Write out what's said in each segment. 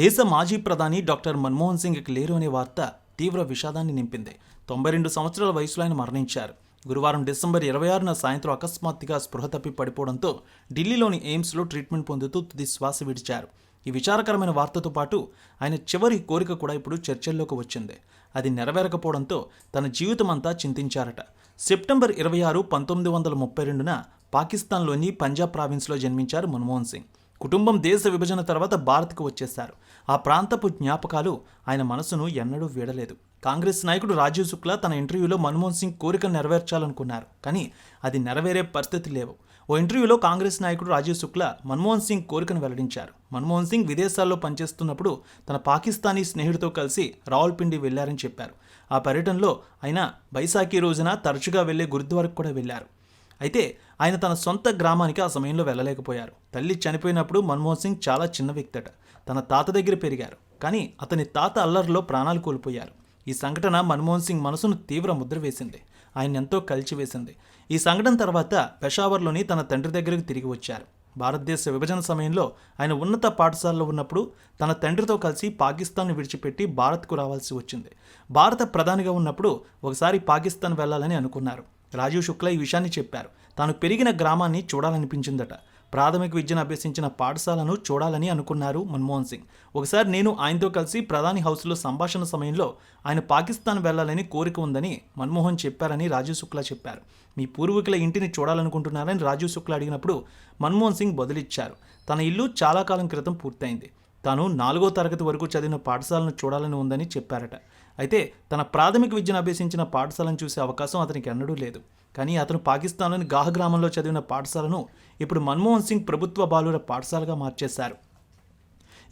దేశ మాజీ ప్రధాని డాక్టర్ మన్మోహన్ సింగ్ లేరు అనే వార్త తీవ్ర విషాదాన్ని నింపింది. తొంభై రెండు సంవత్సరాల వయసులో ఆయన మరణించారు. గురువారం డిసెంబర్ ఇరవై ఆరున సాయంత్రం అకస్మాత్తుగా స్పృహ తప్పి పడిపోవడంతో ఢిల్లీలోని ఎయిమ్స్లో ట్రీట్మెంట్ పొందుతూ తుది శ్వాస విడిచారు. ఈ విచారకరమైన వార్తతో పాటు ఆయన చివరి కోరిక కూడా ఇప్పుడు చర్చల్లోకి వచ్చింది. అది నెరవేరకపోవడంతో తన జీవితం అంతా చింతించారట. సెప్టెంబర్ ఇరవై ఆరు పంతొమ్మిది వందల ముప్పై రెండున పాకిస్తాన్లోని పంజాబ్ ప్రావిన్స్లో జన్మించారు మన్మోహన్ సింగ్. కుటుంబం దేశ విభజన తర్వాత భారత్కు వచ్చేశారు. ఆ ప్రాంతపు జ్ఞాపకాలు ఆయన మనసును ఎన్నడూ వీడలేదు. కాంగ్రెస్ నాయకుడు రాజీవ్ శుక్లా తన ఇంటర్వ్యూలో మన్మోహన్ సింగ్ కోరిక నెరవేర్చాలనుకున్నారు. కానీ అది నెరవేరే పరిస్థితి లేవు. ఓ ఇంటర్వ్యూలో కాంగ్రెస్ నాయకుడు రాజీవ్ శుక్లా మన్మోహన్ సింగ్ కోరికను వెల్లడించారు. మన్మోహన్ సింగ్ విదేశాల్లో పనిచేస్తున్నప్పుడు తన పాకిస్తానీ స్నేహితుడితో కలిసి రావుల్పిండి వెళ్ళారని చెప్పారు. ఆ పర్యటనలో ఆయన బైసాఖీ రోజున తరచుగా వెళ్ళే గురుద్వారకు కూడా వెళ్ళారు. అయితే ఆయన తన సొంత గ్రామానికి ఆ సమయంలో వెళ్ళలేకపోయారు. తల్లి చనిపోయినప్పుడు మన్మోహన్ సింగ్ చాలా చిన్న వ్యక్తట. తన తాత దగ్గర పెరిగారు. కానీ అతని తాత అల్లరిలో ప్రాణాలు కోల్పోయారు. ఈ సంఘటన మన్మోహన్ సింగ్ మనసును తీవ్ర ముద్ర వేసింది. ఆయన ఎంతో కలిచివేసింది ఈ సంఘటన తర్వాత పెషావర్లోని తన తండ్రి దగ్గరకు తిరిగి వచ్చారు. భారతదేశ విభజన సమయంలో ఆయన ఉన్నత పాఠశాలలో ఉన్నప్పుడు తన తండ్రితో కలిసి పాకిస్తాన్ను విడిచిపెట్టి భారత్కు రావాల్సి వచ్చింది. భారత ప్రధానిగా ఉన్నప్పుడు ఒకసారి పాకిస్తాన్ వెళ్ళాలని అనుకున్నారు. రాజీవ్ శుక్లా ఈ విషయాన్ని చెప్పారు. తాను పెరిగిన గ్రామాన్ని చూడాలనిపించిందట. ప్రాథమిక విద్యను అభ్యసించిన పాఠశాలను చూడాలని అనుకున్నారు మన్మోహన్ సింగ్. ఒకసారి నేను ఆయనతో కలిసి ప్రధాని హౌస్లో సంభాషణ సమయంలో ఆయన పాకిస్తాన్ వెళ్ళాలని కోరిక ఉందని మన్మోహన్ చెప్పారని రాజీవ్ శుక్లా చెప్పారు. మీ పూర్వీకుల ఇంటిని చూడాలనుకుంటున్నారని రాజీవ్ శుక్లా అడిగినప్పుడు మన్మోహన్ సింగ్ బదులిచ్చారు. తన ఇల్లు చాలా కాలం క్రితం పూర్తయింది. తాను నాలుగో తరగతి వరకు చదివిన పాఠశాలను చూడాలని ఉందని చెప్పారట. అయితే తన ప్రాథమిక విద్యను అభ్యసించిన పాఠశాలను చూసే అవకాశం అతనికి ఎన్నడూ లేదు. కానీ అతను పాకిస్తాన్లోని గాహ గ్రామంలో చదివిన పాఠశాలను ఇప్పుడు మన్మోహన్ సింగ్ ప్రభుత్వ బాలుర పాఠశాలగా మార్చేశారు.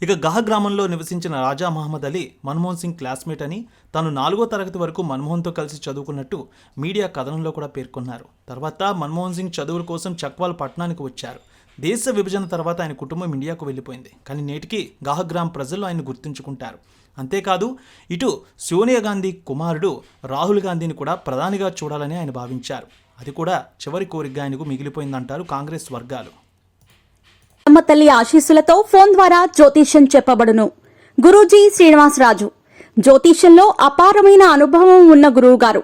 ఇక గహ గ్రామంలో నివసించిన రాజా మహమ్మద్ అలీ మన్మోహన్ సింగ్ క్లాస్మేట్ అని తాను నాలుగో తరగతి వరకు మన్మోహన్తో కలిసి చదువుకున్నట్టు మీడియా కథనంలో కూడా పేర్కొన్నారు. తర్వాత మన్మోహన్ సింగ్ చదువుల కోసం చక్వాల్ పట్టణానికి వచ్చారు. దేశ విభజన తర్వాత ఆయన కుటుంబం ఇండియాకు వెళ్ళిపోయింది. కానీ నేటికి గాహగ్రామ్ ప్రజలు ఆయన గుర్తుంచుకుంటారు. అంతేకాదు ఇటు సోనియా గాంధీ కుమారుడు రాహుల్ గాంధీని కూడా ప్రధానిగా చూడాలని ఆయన భావించారు. అది కూడా చివరి కోరికగా ఆయనకు మిగిలిపోయిందంటారు కాంగ్రెస్ వర్గాలు. అమ్మ తల్లి ఆశీస్సులతో ఫోన్ ద్వారా జ్యోతిష్యం చెప్పబడును. గురూజీ శ్రీనివాసరాజు. జ్యోతిష్యంలో అపారమైన అనుభవం ఉన్న గురువు గారు